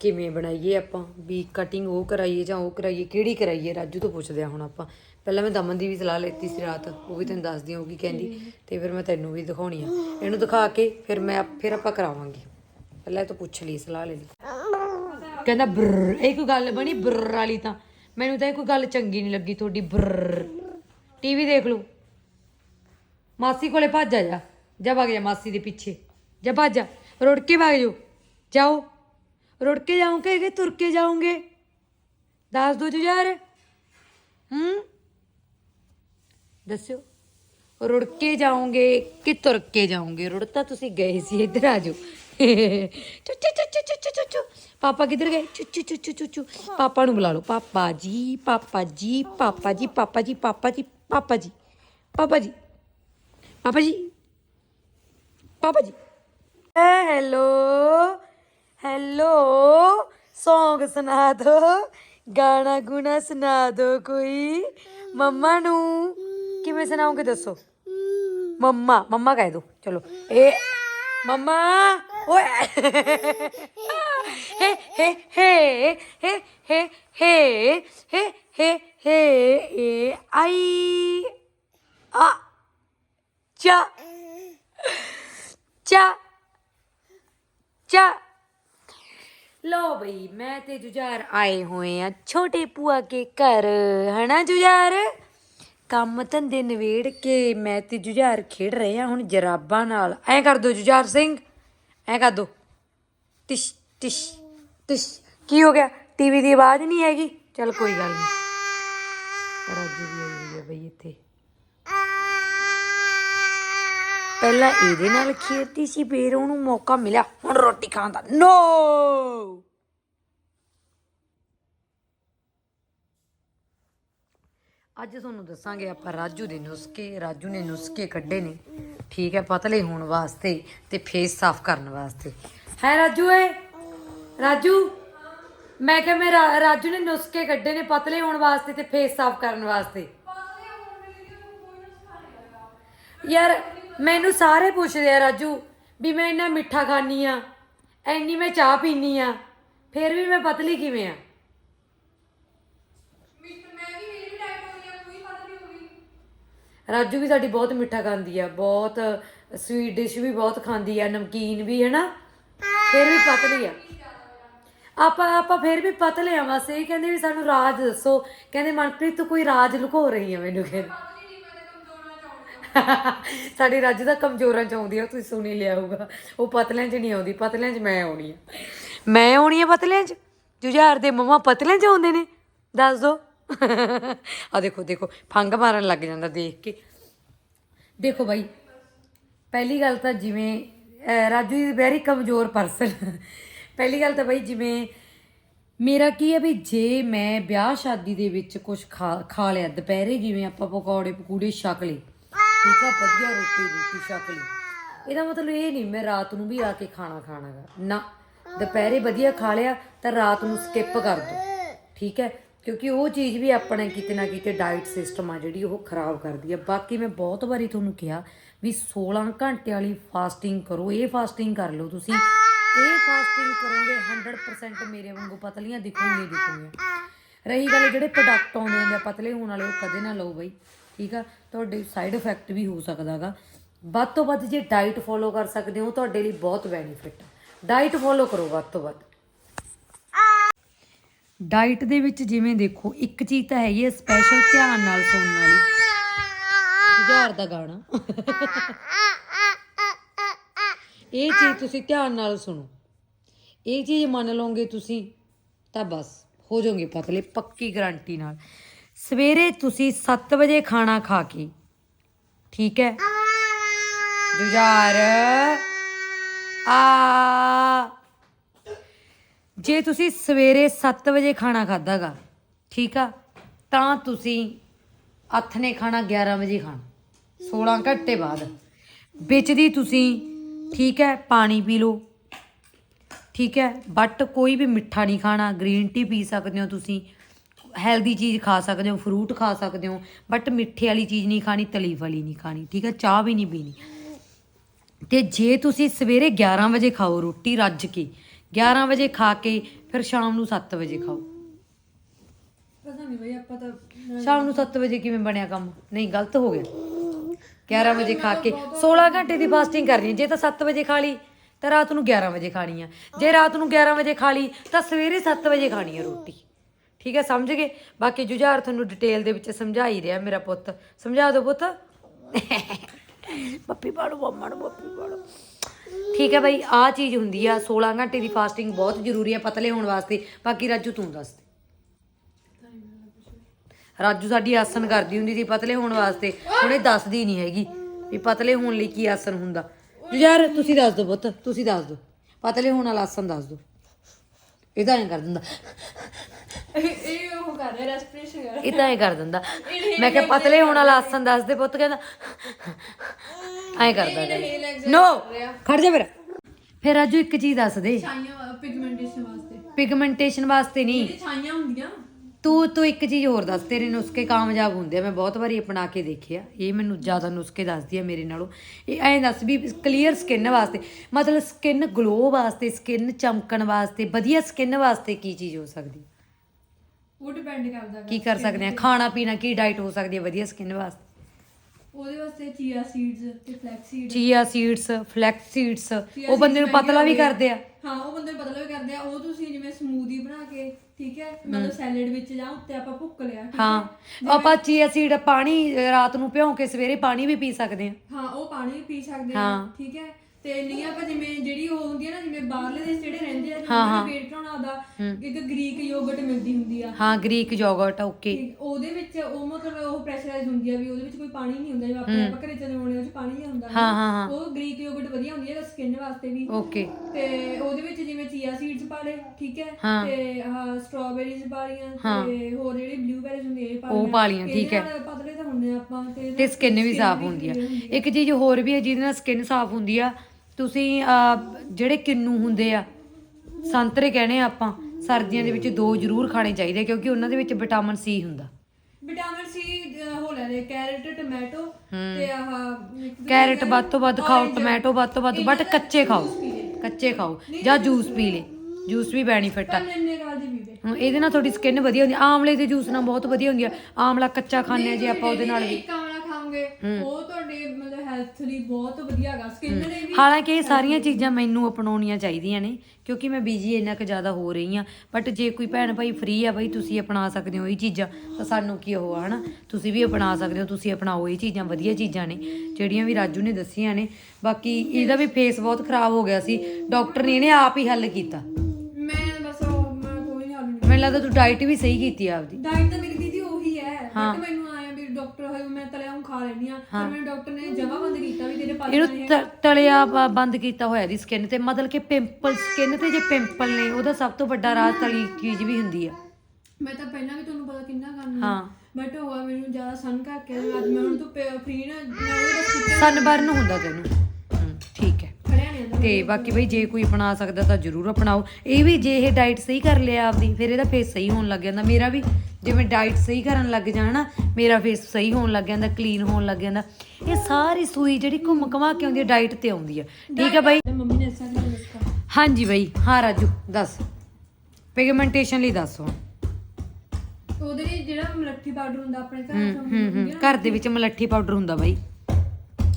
ਕਿਵੇਂ ਬਣਾਈਏ ਆਪਾਂ? ਵੀ ਕਟਿੰਗ ਉਹ ਕਰਾਈਏ ਜਾਂ ਉਹ ਕਰਾਈਏ? ਕਿਹੜੀ ਕਰਾਈਏ? ਰਾਜੂ ਤੋਂ ਪੁੱਛਦੇ ਆ ਹੁਣ ਆਪਾਂ। ਪਹਿਲਾਂ ਮੈਂ ਦਮਨ ਦੀ ਵੀ ਸਲਾਹ ਲੈਤੀ ਸੀ ਰਾਤ ਉਹ ਵੀ ਤੈਨੂੰ ਦੱਸਦੀ ਹਾਂ ਉਹ ਕੀ ਕਹਿੰਦੀ ਤੇ ਫਿਰ ਮੈਂ ਤੈਨੂੰ ਵੀ ਦਿਖਾਉਣੀ ਆ। ਇਹਨੂੰ ਦਿਖਾ ਕੇ ਫਿਰ ਮੈਂ ਫਿਰ ਆਪਾਂ ਕਰਾਵਾਂਗੇ। ਪਹਿਲਾਂ ਇਹ ਤੋਂ ਪੁੱਛ ਲਈ ਸਲਾਹ ਲੈ ਲਈ। ਕਹਿੰਦਾ ਬਰ ਇਹ ਕੋਈ ਗੱਲ ਬਣੀ ਬਰ ਵਾਲੀ ਤਾਂ। ਮੈਨੂੰ ਤਾਂ ਇਹ ਕੋਈ ਗੱਲ ਚੰਗੀ ਨਹੀਂ ਲੱਗੀ ਤੁਹਾਡੀ ਬਰ ਟੀਵੀ ਦੇਖ ਲਓ। ਮਾਸੀ ਕੋਲੇ ਭੱਜ ਆ ਜਾ। ਜਾ ਭੱਗ ਜਾ ਮਾਸੀ ਦੇ ਪਿੱਛੇ। ਜਾ ਭੱਜ ਜਾ। ਰੁੜ ਕੇ ਭੱਗ ਜਾਓ। ਜਾਓ। ਰੁੜ ਕੇ ਜਾਓਗੇ ਕਿ ਤੁਰ ਕੇ ਜਾਓਗੇ? ਦੱਸ ਦੋ ਜੁਝਾਰ। ਹੂੰ? ਦੱਸਿਓ। ਰੁੜ ਕੇ ਜਾਓਗੇ ਕਿ ਤੁਰ ਕੇ ਜਾਓਗੇ? ਰੁੜ ਤਾਂ ਤੁਸੀਂ ਗਏ ਸੀ, ਇੱਧਰ ਆ ਜਾਓ। ਚੁ ਚੁੱਚੂ ਚੁੱਚੂ ਚੁੱਚੂ ਪਾਪਾ ਕਿੱਧਰ ਗਏ? ਚੁ ਚੁ ਚੁ ਪਾਪਾ ਨੂੰ ਬੁਲਾ ਲਓ। ਪਾਪਾ ਜੀ ਪਾਪਾ ਜੀ ਪਾਪਾ ਜੀ ਪਾਪਾ ਜੀ ਪਾਪਾ ਜੀ ਪਾਪਾ ਜੀ ਪਾਪਾ ਜੀ ਪਾਪਾ ਜੀ ਪਾਪਾ ਜੀ। ਹੈਲੋ ਹੈਲੋ Song ਸੁਣਾ ਦੋ, ਗਾਣਾ ਗੁਣਾ ਸੁਣਾ ਦੋ ਕੋਈ। ਮੰਮਾ ਨੂੰ ਕਿਵੇਂ ਸੁਣਾਓਗੇ ਦੱਸੋ? ਮੰਮਾ ਮੰਮਾ ਕਹਿ ਦੋ, ਚਲੋ। ਇਹ, ਮੰਮਾ ਓਏ। ਹੇ ਹੇ ਹੇ ਹੇ ਹੇ ਹੇ ਹੇ ਹੇ ਹੇ, ਏ, ਆਈ, ਆ, ਚਾ ਚਾ ਚਾ। ਲੋ ਬਈ, ਮੈਂ ਤੇ ਜੁਝਾਰ ਆਏ ਹੋਏ ਆ ਛੋਟੇ ਪੂਆ ਕੇ ਘਰ, ਹਨਾ ਜੁਝਾਰ? ਕੰਮ ਧੰਦੇ ਨਵੇੜ ਕੇ ਮੈਂ ਤੇ ਜੁਝਾਰ ਖੇਡ ਰਹੇ ਆ ਹੁਣ ਜਰਾਬਾਂ ਨਾਲ। ਐ ਕਰ ਦੋ ਜੁਝਾਰ ਸਿੰਘ। ਐ ਕਰ ਦੋ। ਤਿਸ਼ ਤਿਸ਼ ਤਿਸ਼। ਕੀ ਹੋ ਗਿਆ? ਟੀਵੀ ਦੀ ਆਵਾਜ਼ ਨਹੀਂ ਹੈਗੀ? ਚਲ ਕੋਈ ਗੱਲ ਨਹੀਂ। ਰਾਜੂ ਵੀ ਆਈ ਹੋਈ ਆ ਬਈ ਇੱਥੇ। ਪਹਿਲਾਂ ਇਹਦੇ ਨਾਲ ਖੇਡਦੀ ਸੀ, ਫੇਰ ਉਹਨੂੰ ਮੌਕਾ ਮਿਲਿਆ। ਹੁਣ ਰੋਟੀ ਖਾਣ ਦਾ। ਨੋ ਅੱਜ ਤੁਹਾਨੂੰ ਦੱਸਾਂਗੇ ਆਪਾਂ ਰਾਜੂ ਦੇ ਨੁਸਖੇ, ਰਾਜੂ ਨੇ ਨੁਸਖੇ ਕੱਢੇ ਨੇ। ਠੀਕ ਹੈ, ਪਤਲੇ ਹੋਣ ਵਾਸਤੇ ਤੇ ਫੇਸ ਸਾਫ਼ ਕਰਨ ਵਾਸਤੇ। ਹੈ ਰਾਜੂ ਏ? ਰਾਜੂ, ਮੈਂ ਕਿਹਾ ਮੈਂ ਰਾ- ਰਾਜੂ ਨੇ ਨੁਸਖੇ ਕੱਢੇ ਨੇ ਪਤਲੇ ਹੋਣ ਵਾਸਤੇ ਤੇ ਫੇਸ ਸਾਫ਼ ਕਰਨ ਵਾਸਤੇ। ਯਾਰ, ਮੈਨੂੰ ਸਾਰੇ ਪੁੱਛਦੇ ਆ ਰਾਜੂ ਵੀ ਮੈਂ ਇੰਨਾ ਮਿੱਠਾ ਖਾਨੀ ਆ ਐਨੀ ਮੈਂ ਚਾਹ ਪੀਨੀ ਆ, ਫਿਰ ਵੀ ਮੈਂ ਪਤਲੀ ਕਿਵੇਂ ਆ? ਰਾਜੂ ਵੀ ਸਾਡੀ ਬਹੁਤ ਮਿੱਠਾ ਖਾਂਦੀ ਆ ਬਹੁਤ ਸਵੀਟ ਡਿਸ਼ ਵੀ ਬਹੁਤ ਖਾਂਦੀ ਆ ਨਮਕੀਨ ਵੀ ਹੈ ਨਾ? ਫਿਰ ਵੀ ਪਤਲੀ ਆ। ਆਪਾਂ ਆਪਾਂ ਫਿਰ ਵੀ ਪਤਲੇ ਆ ਬਸ ਇਹ ਕਹਿੰਦੇ ਵੀ ਸਾਨੂੰ ਰਾਜ ਦੱਸੋ। ਕਹਿੰਦੇ ਮਨਪ੍ਰੀਤ ਤੂੰ ਕੋਈ ਰਾਜ ਲੁਕੋ ਰਹੀ ਆ ਮੈਨੂੰ ਕਹਿੰਦੇ। ਸਾਡੀ ਰਾਜ ਦਾ ਕਮਜ਼ੋਰਾਂ ਚ ਆਉਂਦੀ ਆ ਤੁਸੀਂ ਸੁਣੀ ਲਿਆ ਹੋਊਗਾ। ਉਹ ਪਤਲਿਆਂ ਚ ਨਹੀਂ ਆਉਂਦੀ ਪਤਲਿਆਂ ਚ ਮੈਂ ਆਉਣੀ ਆ। ਮੈਂ ਆਉਣੀ ਆ ਪਤਲਿਆਂ ਚ? ਜੁਝਾਰ ਦੇ ਮਮਾ ਪਤਲਿਆਂ ਚ ਆਉਂਦੇ ਨੇ? ਦੱਸ ਦੋ। ਆ ਦੇਖੋ ਦੇਖੋ, ਫੰਗ ਮਾਰਨ ਲੱਗ ਜਾਂਦਾ ਦੇਖ ਕੇ। ਦੇਖੋ ਬਾਈ, ਪਹਿਲੀ ਗੱਲ ਤਾਂ ਜਿਵੇਂ ਰਾਜੂ ਦੀ ਵੈਰੀ ਕਮਜ਼ੋਰ ਪਰਸਨ ਪਹਿਲੀ ਗੱਲ ਤਾਂ ਬਾਈ ਜਿਵੇਂ, ਮੇਰਾ ਕੀ ਹੈ ਵੀ ਜੇ ਮੈਂ ਵਿਆਹ ਸ਼ਾਦੀ ਦੇ ਵਿੱਚ ਕੁਝ ਖਾ ਖਾ ਲਿਆ, ਦੁਪਹਿਰੇ ਜਿਵੇਂ ਆਪਾਂ ਪਕੌੜੇ ਪਕੂੜੇ ਛਕ ਲਏ, ਠੀਕ ਆ, ਵਧੀਆ ਰੋਟੀ ਰੋਟੀ ਛਕ ਲਈ। ਇਹਦਾ ਮਤਲਬ ਇਹ ਨਹੀਂ, ਮੈਂ ਰਾਤ ਨੂੰ ਵੀ ਆ ਕੇ ਖਾਣਾ ਖਾਣਾਗਾ। ਨਾ, ਦੁਪਹਿਰੇ ਵਧੀਆ ਖਾ ਲਿਆ, ਤਾਂ ਰਾਤ ਨੂੰ ਸਕਿਪ ਕਰ ਦੋ, ਠੀਕ ਹੈ? ਕਿਉਂਕਿ ਉਹ ਚੀਜ਼ ਵੀ ਆਪਣੇ ਕਿਤੇ ਨਾ ਕਿਤੇ ਡਾਈਟ ਸਿਸਟਮ ਆ ਜਿਹੜੀ ਉਹ ਖਰਾਬ ਕਰਦੀ ਆ। ਬਾਕੀ ਮੈਂ ਬਹੁਤ ਵਾਰੀ ਤੁਹਾਨੂੰ ਕਿਹਾ ਵੀ 16 ਘੰਟੇ ਵਾਲੀ ਫਾਸਟਿੰਗ ਕਰੋ, ਇਹ ਫਾਸਟਿੰਗ ਕਰ ਲਓ ਤੁਸੀਂ। ਇਹ ਫਾਸਟਿੰਗ ਕਰੋਗੇ 100% ਮੇਰੇ ਵਾਂਗੂ ਪਤਲੀਆਂ ਦਿਖੋਗੇ ਦਿਖੋਗੇ ਰਹੀ ਗੱਲ ਜਿਹੜੇ ਪ੍ਰੋਡਕਟ ਆਉਂਦੇ ਹੁੰਦੇ ਆ, ਪਤਲੇ ਹੋਣ ਵਾਲੇ, ਉਹ ਕਦੇ ਨਾ ਲਓ ਬਈ। ਠੀਕ ਆ? ਤੁਹਾਡੇ ਸਾਈਡ ਇਫੈਕਟ ਵੀ ਹੋ ਸਕਦਾਗਾ। ਵੱਧ ਤੋਂ ਵੱਧ ਜੇ ਡਾਈਟ ਫੋਲੋ ਕਰ ਸਕਦੇ ਹੋ ਤੁਹਾਡੇ ਲਈ ਬਹੁਤ ਬੈਨੀਫਿਟ ਆ। ਡਾਈਟ ਫੋਲੋ ਕਰੋ ਵੱਧ ਤੋਂ ਵੱਧ। ਡਾਈਟ ਦੇ ਵਿੱਚ ਜਿਵੇਂ ਦੇਖੋ, ਇੱਕ ਚੀਜ਼ ਤਾਂ ਹੈਗੀ ਹੈ ਸਪੈਸ਼ਲ ਧਿਆਨ ਨਾਲ ਸੁਣਨ ਵਾਲੀ। ਜੁਝਾਰ ਦਾ ਗਾਣਾ। ਇਹ ਚੀਜ਼ ਤੁਸੀਂ ਧਿਆਨ ਨਾਲ ਸੁਣੋ। ਇਹ ਚੀਜ਼ ਮੰਨ ਲਓਗੇ ਤੁਸੀਂ, ਤਾਂ ਬਸ, ਹੋ ਜਾਓਗੇ ਪਤਲੇ, ਪੱਕੀ ਗਾਰੰਟੀ ਨਾਲ। ਸਵੇਰੇ ਤੁਸੀਂ 7 ਵਜੇ ਖਾਣਾ ਖਾ ਕੇ, ਠੀਕ ਹੈ? ਜੁਝਾਰ। ਆ। ਜੇ ਤੁਸੀਂ ਸਵੇਰੇ 7 ਵਜੇ ਖਾਣਾ ਖਾਦਾਗਾ ਠੀਕ ਆ, ਤਾਂ ਤੁਸੀਂ ਹੱਥ ਨੇ ਖਾਣਾ 11 ਵਜੇ ਖਾਣਾ 16 ਘੰਟੇ ਬਾਅਦ। ਵਿੱਚ ਦੀ ਤੁਸੀਂ, ਠੀਕ ਹੈ, ਪਾਣੀ ਪੀ ਲਓ, ਠੀਕ ਹੈ ਬਟ ਕੋਈ ਵੀ ਮਿੱਠਾ ਨਹੀਂ ਖਾਣਾ ਗ੍ਰੀਨ ਟੀ ਪੀ ਸਕਦੇ ਹੋ ਤੁਸੀਂ ਹੈਲਦੀ ਚੀਜ਼ ਖਾ ਸਕਦੇ ਹੋ ਫਰੂਟ ਖਾ ਸਕਦੇ ਹੋ ਬਟ ਮਿੱਠੇ ਵਾਲੀ ਚੀਜ਼ ਨਹੀਂ ਖਾਣੀ ਤਲੀ ਵਾਲੀ ਨਹੀਂ ਖਾਣੀ, ਠੀਕ ਹੈ, ਚਾਹ ਵੀ ਨਹੀਂ ਪੀਣੀ। ਤੇ ਜੇ ਤੁਸੀਂ ਸਵੇਰੇ 11 ਵਜੇ ਖਾਓ ਰੋਟੀ ਰੱਜ ਕੇ 11 ਵਜੇ ਖਾ ਕੇ ਫਿਰ ਸ਼ਾਮ ਨੂੰ 7 ਵਜੇ ਖਾਓ। ਪਤਾ ਨਹੀਂ ਬਈ ਆਪਾਂ ਤਾਂ ਸ਼ਾਮ ਨੂੰ 7 ਵਜੇ ਕਿਵੇਂ ਬਣਿਆ ਕੰਮ? ਨਹੀਂ ਗਲਤ ਹੋ ਗਿਆ। 11 ਵਜੇ ਖਾ ਕੇ 16 ਘੰਟੇ ਦੀ ਫਾਸਟਿੰਗ ਕਰਨੀ। ਜੇ ਤਾਂ 7 ਵਜੇ ਖਾ ਲਈ ਤਾਂ ਰਾਤ ਨੂੰ 11 ਵਜੇ ਖਾਣੀ ਆ। ਜੇ ਰਾਤ ਨੂੰ 11 ਵਜੇ ਖਾ ਲਈ ਤਾਂ ਸਵੇਰੇ 7 ਵਜੇ ਖਾਣੀ ਹੈ ਰੋਟੀ। ਠੀਕ ਹੈ ਸਮਝ ਗਏ? ਬਾਕੀ ਜੁਝਾਰ ਤੁਹਾਨੂੰ ਡਿਟੇਲ ਦੇ ਵਿੱਚ ਸਮਝਾ ਹੀ ਰਿਹਾ ਮੇਰਾ ਪੁੱਤ। ਸਮਝਾ ਦਿਓ ਪੁੱਤ। ਬੱਪੀ ਪਾੜੋ ਬੰਮੜ ਬੱਪੀ ਪਾੜੋ। ਠੀਕ ਹੈ ਬਾਈ ਆ ਚੀਜ਼ ਹੁੰਦੀ ਆ 16 ਘੰਟੇ ਦੀ ਫਾਸਟਿੰਗ ਬਹੁਤ ਜ਼ਰੂਰੀ ਹੈ ਪਤਲੇ ਹੋਣ ਵਾਸਤੇ। ਬਾਕੀ ਰਾਜੂ ਤੂੰ ਦੱਸ ਦੇ। ਰਾਜੂ ਸਾਡੀ ਆਸਨ ਕਰਦੀ ਹੁੰਦੀ ਸੀ ਪਤਲੇ ਹੋਣ ਵਾਸਤੇ। ਹੁਣ ਇਹ ਦੱਸਦੀ ਨਹੀਂ ਹੈਗੀ ਵੀ ਪਤਲੇ ਹੋਣ ਲਈ ਕੀ ਆਸਨ ਹੁੰਦਾ। ਯਾਰ ਤੁਸੀਂ ਦੱਸ ਦਿਓ ਪੁੱਤ, ਤੁਸੀਂ ਦੱਸ ਦਿਓ ਪਤਲੇ ਹੋਣ ਵਾਲਾ ਆਸਨ ਦੱਸ ਦਿਓ ਇਹ ਤਾਂ ਐਂ ਕਰ ਦਿੰਦਾ। ਇਹ ਉਹ ਕਰ ਰਿਹਾ ਰੈਸਪੀਰੇਸ਼ਨ ਕਰ ਇਹ ਤਾਂ ਐਂ ਕਰ ਦਿੰਦਾ। ਮੈਂ ਕਿਹਾ ਪਤਲੇ ਹੋਣ ਵਾਲਾ ਆਸਨ ਦੱਸ ਦੇ ਪੁੱਤ ਕਹਿੰਦਾ। ਐਂ ਕਰਦਾ ਨੋ ਖੜ ਜਾ ਫਿਰ। ਫਿਰ ਰਾਜੂ ਇੱਕ ਚੀਜ਼ ਦੱਸ ਦੇ। ਛਾਈਆਂ ਪਿਗਮੈਂਟੇਸ਼ਨ ਵਾਸਤੇ। ਪਿਗਮੈਂਟੇਸ਼ਨ ਵਾਸਤੇ ਨਹੀਂ। ਛਾਈਆਂ ਹੁੰਦੀਆਂ। ਤੂੰ ਤੂੰ ਇੱਕ ਚੀਜ਼ ਹੋਰ ਦੱਸ ਤੇਰੇ ਨੁਸਖੇ ਕਾਮਯਾਬ ਹੁੰਦੇ ਆ ਮੈਂ ਬਹੁਤ ਵਾਰੀ ਅਪਣਾ ਕੇ ਦੇਖਿਆ। ਇਹ ਮੈਨੂੰ ਜ਼ਿਆਦਾ ਨੁਸਖੇ ਦੱਸਦੀ ਆ ਮੇਰੇ ਨਾਲੋਂ। ਇਹ ਐਂ ਦੱਸ ਵੀ ਕਲੀਅਰ ਸਕਿਨ ਵਾਸਤੇ ਮਤਲਬ ਸਕਿਨ ਗਲੋ ਵਾਸਤੇ ਸਕਿਨ ਚਮਕਣ ਵਾਸਤੇ ਵਧੀਆ ਸਕਿਨ ਵਾਸਤੇ ਕੀ ਚੀਜ਼ ਹੋ ਸਕਦੀ? ਉਹ ਡਿਪੈਂਡ ਕਰਦਾ ਕੀ ਕਰ ਸਕਦੇ ਆ? ਖਾਣਾ ਪੀਣਾ ਕੀ ਡਾਈਟ ਹੋ ਸਕਦੀ ਹੈ ਵਧੀਆ ਸਕਿਨ ਵਾਸਤੇ? ਉਹਦੇ ਵਾਸਤੇ ਚੀਆ ਸੀਡਸ ਤੇ flax seed chia seeds flax seeds ਉਹ ਬੰਦੇ ਨੂੰ ਪਤਲਾ ਵੀ ਕਰਦੇ ਆ। ਹਾਂ ਉਹ ਬੰਦੇ ਪਤਲਾ ਵੀ ਕਰਦੇ ਆ ਉਹ ਤੁਸੀਂ ਜਿਵੇਂ ਸਮੂਦੀ ਬਣਾ ਕੇ ਠੀਕ ਹੈ ਮਤਲਬ ਸੈਲਡ ਵਿੱਚ ਜਾਂ ਉੱਤੇ ਆਪਾਂ ਭੁੱਕ ਲਿਆ ਠੀਕ ਹਾਂ ਹੈ? ਆਪਾਂ ਚੀਆ ਸੀਡ ਪਾਣੀ ਅ, ਰਾਤ ਨੂੰ ਭਿਉਂ ਕੇ ਸਵੇਰੇ ਪਾਣੀ ਵੀ ਪੀ ਸਕਦੇ ਆ ਹਾਂ ਉਹ ਪਾਣੀ ਵੀ ਪੀ ਸਕਦੇ ਆ ਹਾਂ। ਠੀਕ ਹੈ ਤੇ ਨਹੀਂ ਆਪਾਂ ਜਿਵੇਂ ਜਿਹੜੀ ਉਹ ਹੁੰਦੀ ਹੈ ਨਾ ਜਿਵੇਂ ਬਾਹਰਲੇ ਦੇਸ਼ ਜਿਹੜੇ ਰਹਿੰਦੇ ਆ ਹਾਂ, ਹਾਂ। ਵੇਟ ਘਟਾਉਣਾ ਦਾ ਇੱਕ ਗ੍ਰੀਕ ਯੋਗਰਟ ਮਿਲਦੀ ਹੁੰਦੀ ਆ। ਹਾਂ ਗ੍ਰੀਕ ਯੋਗਰਟ ਓਕੇ ਉਹਦੇ ਵਿੱਚ ਉਹ ਮਤਲਬ ਉਹ ਪ੍ਰੈਸ਼ਰਾਈਜ਼ ਹੁੰਦੀ ਆ ਵੀ ਉਹਦੇ ਵਿੱਚ ਕੋਈ ਪਾਣੀ ਨਹੀਂ ਹੁੰਦਾ ਜਿਵੇਂ ਆਪਣੇ ਆਪਾਂ ਘਰੇ ਚ ਬਣਾਉਣੇ ਉਹ ਚ ਪਾਣੀ ਨਹੀਂ ਹੁੰਦਾ ਹਾਂ, ਹਾਂ, ਹਾਂ। ਉਹ ਗ੍ਰੀਕ ਯੋਗਰਟ ਵਧੀਆ ਹੁੰਦੀ ਹੈ ਸਕਿਨ ਵਾਸਤੇ ਵੀ। ਓਕੇ ਤੇ ਉਹਦੇ ਵਿੱਚ ਜਿਵੇਂ ਚੀਆ ਸੀਡਸ ਪਾ ਲਏ ਠੀਕ ਹੈ? ਹਾਂ। ਤੇ ਆਹ ਸਟ੍ਰਾਬੇਰੀਜ਼ ਪਾ ਲਈਆਂ ਤੇ ਹੋਰ ਜਿਹੜੀ ਬਲੂਬੇਰੀਜ਼ ਹੁੰਦੀਆਂ ਇਹ ਪਾ ਉਹ ਪਾ ਲਈਆਂ, ਠੀਕ ਹੈ। ਇਹਦੇ ਨਾਲ ਪਤਲੇ ਤਾਂ ਹੁੰਦੇ ਆ ਆਪਾਂ ਤੇ ਤੇ ਸਕਿਨ ਵੀ ਸਾਫ਼ ਹੁੰਦੀ ਆ। ਇੱਕ ਚੀਜ਼ ਹੋਰ ਵੀ ਹੈ ਜਿਹਦੇ ਨਾਲ ਸਕਿਨ ਸਾਫ਼ ਹੁੰਦੀ ਆ ਤੁਸੀਂ ਜਿਹੜੇ ਕਿੰਨੂ ਹੁੰਦੇ ਆ ਸੰਤਰੇ ਕਹਿੰਦੇ ਆ ਆਪਾਂ ਸਰਦੀਆਂ ਦੇ ਵਿੱਚ ਦੋ ਜ਼ਰੂਰ ਖਾਣੇ ਚਾਹੀਦੇ ਕਿਉਂਕਿ ਉਹਨਾਂ ਦੇ ਵਿੱਚ ਵਿਟਾਮਿਨ ਸੀ ਹੁੰਦਾ। ਵਿਟਾਮਿਨ ਸੀ ਹੋ ਲੈ ਲੈ ਕੈਰਟ ਟੋਮੈਟੋ ਤੇ ਆਹ ਕੈਰਟ ਵੱਧ ਤੋਂ ਵੱਧ ਖਾਓ ਟੋਮੈਟੋ ਵੱਧ ਤੋਂ ਵੱਧ ਬਟ ਕੱਚੇ ਖਾਓ ਕੱਚੇ ਖਾਓ ਜਾਂ ਜੂਸ ਪੀ ਲੈ ਜੂਸ ਵੀ ਬੈਨੀਫਿਟ ਆ। ਇਹਦੇ ਨਾਲ ਤੁਹਾਡੀ ਸਕਿਨ ਵਧੀਆ ਹੁੰਦੀ ਆਮਲੇ ਦੇ ਜੂਸ ਨਾਲ ਬਹੁਤ ਵਧੀਆ ਹੁੰਦੀ ਆ। ਆਮਲਾ ਕੱਚਾ ਖਾਂਦੇ ਆ ਜੇ ਆਪਾਂ ਉਹਦੇ ਨਾਲ ਵੀ। ਖਾਓਗੇ ਉਹ ਤੁਹਾਡੇ ਮਤਲਬ ਹੈਲਥ ਲਈ ਬਹੁਤ ਵਧੀਆ ਹੈਗਾ। ਸਕਿਨ ਲਈ ਵੀ ਹਾਲਾਂਕਿ ਇਹ ਸਾਰੀਆਂ ਚੀਜ਼ਾਂ ਮੈਨੂੰ ਅਪਣਾਉਣੀਆਂ ਚਾਹੀਦੀਆਂ ਨੇ ਕਿਉਂਕਿ ਮੈਂ ਬਿਜ਼ੀ ਇੰਨਾ ਕੁ ਜ਼ਿਆਦਾ ਹੋ ਰਹੀ ਆ ਬਟ ਜੇ ਕੋਈ ਭੈਣ ਭਾਈ ਫ੍ਰੀ ਆ ਬਈ ਤੁਸੀਂ ਅਪਣਾ ਸਕਦੇ ਹੋ ਇਹ ਚੀਜ਼ਾਂ ਤਾਂ ਸਾਨੂੰ ਕੀ ਉਹ ਆ ਹਨਾ? ਤੁਸੀਂ ਵੀ ਅਪਣਾ ਸਕਦੇ ਹੋ ਤੁਸੀਂ ਅਪਣਾਓ ਇਹ ਚੀਜ਼ਾਂ ਵਧੀਆ ਚੀਜ਼ਾਂ ਨੇ ਜਿਹੜੀਆਂ ਵੀ ਰਾਜੂ ਨੇ ਦੱਸੀਆਂ ਨੇ। ਬਾਕੀ ਇਹਦਾ ਵੀ ਫੇਸ ਬਹੁਤ ਖਰਾਬ ਹੋ ਗਿਆ ਸੀ। ਡਾਕਟਰ ਨੇ ਇਹਨੇ ਆਪ ਹੀ ਹੱਲ ਕੀਤਾ। ਮੈਂ ਬਸ ਉਹ ਮੈਂ ਕੋਈ ਨਹੀਂ ਮੈਨੂੰ ਲੱਗਦਾ ਤੂੰ ਡਾਈਟ ਵੀ ਸਹੀ ਕੀਤੀ ਆ ਆਪਦੀ। ਡਾਈਟ ਤਾਂ ਮੇਰੀ ਦੀਦੀ ਉਹੀ ਹੈ ਬਟ ਮੈਨੂੰ ਡਾਕਟਰ ਹੋਏ ਮੈਂ ਤਲਿਆ ਨੂੰ ਖਾ ਲੈਣੀ ਆ ਪਰ ਮੈਨੂੰ ਡਾਕਟਰ ਨੇ ਜਮਾ ਬੰਦ ਕੀਤਾ ਵੀ ਤੇਰੇ ਪਾਸ ਇਹਨੂੰ ਤ- ਤਲਿਆ ਬ- ਬੰਦ ਕੀਤਾ ਹੋਇਆ ਦੀ ਸਕਿਨ ਤੇ। ਮਤਲਬ ਕਿ ਪਿੰਪਲ ਸਕਿਨ ਤੇ ਜੇ ਪਿੰਪਲ ਨੇ ਉਹਦਾ ਸਭ ਤੋਂ ਵੱਡਾ ਰਾਜ ਤਲੀ ਚੀਜ਼ ਵੀ ਹੁੰਦੀ ਆ। ਮੈਂ ਤਾਂ ਪਹਿਲਾਂ ਵੀ ਤੁਹਾਨੂੰ ਪਤਾ ਕਿੰਨਾ ਕਰਨੀ ਹਾਂ। ਬਟ ਹੋਆ ਮੈਨੂੰ ਜ਼ਿਆਦਾ ਸਨ ਕਰਕੇ ਅੱਜ ਮੈਂ ਹੁਣ ਤੂੰ ਫ੍ਰੀ ਨਾ ਮੈਂ ਉਹਦੇ ਕੀਤਾ ਸਨਬਰਨ ਹੁੰਦਾ ਤੈਨੂੰ। ਹਮ, ਠੀਕ ਹੈ। ਖੜਿਆ ਨਹੀਂ ਜਾਂਦਾ। ਤੇ ਬਾਕੀ ਬਈ ਜੇ ਕੋਈ ਅਪਣਾ ਸਕਦਾ ਤਾਂ ਜ਼ਰੂਰ ਅਪਣਾਓ। ਇਹ ਵੀ ਜੇ ਇਹ ਡਾਈਟ ਸਹੀ ਕਰ ਲਿਆ ਆਪਦੀ ਫਿਰ ਇਹਦਾ ਫੇਸ ਸਹੀ ਹੋਣ ਲੱਗ ਜਾਂਦਾ। ਮੇਰਾ ਵੀ ਜਿਵੇਂ ਡਾਈਟ ਸਹੀ ਕਰਨ ਲੱਗ ਜਾਣਾ ਮੇਰਾ ਫੇਸ ਸਹੀ ਹੋਣ ਲੱਗ ਜਾਂਦਾ ਕਲੀਨ ਹੋਣ ਲੱਗ ਜਾਂਦਾ। ਇਹ ਸਾਰੀ ਸੂਈ ਜਿਹੜੀ ਘੁੰਮ ਘਮਾ ਕੇ ਆਉਂਦੀ ਹੈ ਡਾਈਟ ਤੇ ਆਉਂਦੀ ਆ ਠੀਕ ਹੈ ਬਾਈ? ਤੇ ਮੰਮੀ ਨੇ ਕਿ ਦੱਸਾ ਹਾਂਜੀ ਬਈ ਹਾਂ ਰਾਜੂ ਦੱਸ। ਪਿਗਮੈਂਟੇਸ਼ਨ ਲਈ ਦੱਸ ਹੁਣ। ਉਹਦੇ ਲਈ ਜਿਹੜਾ ਮਲੱਠੀ ਪਾਊਡਰ ਹੁੰਦਾ ਆਪਣੇ ਘਰ ਹੂੰ ਹੂੰ ਹੂੰ। ਘਰ ਦੇ ਵਿੱਚ ਮਲੱਠੀ ਪਾਊਡਰ ਹੁੰਦਾ ਬਾਈ।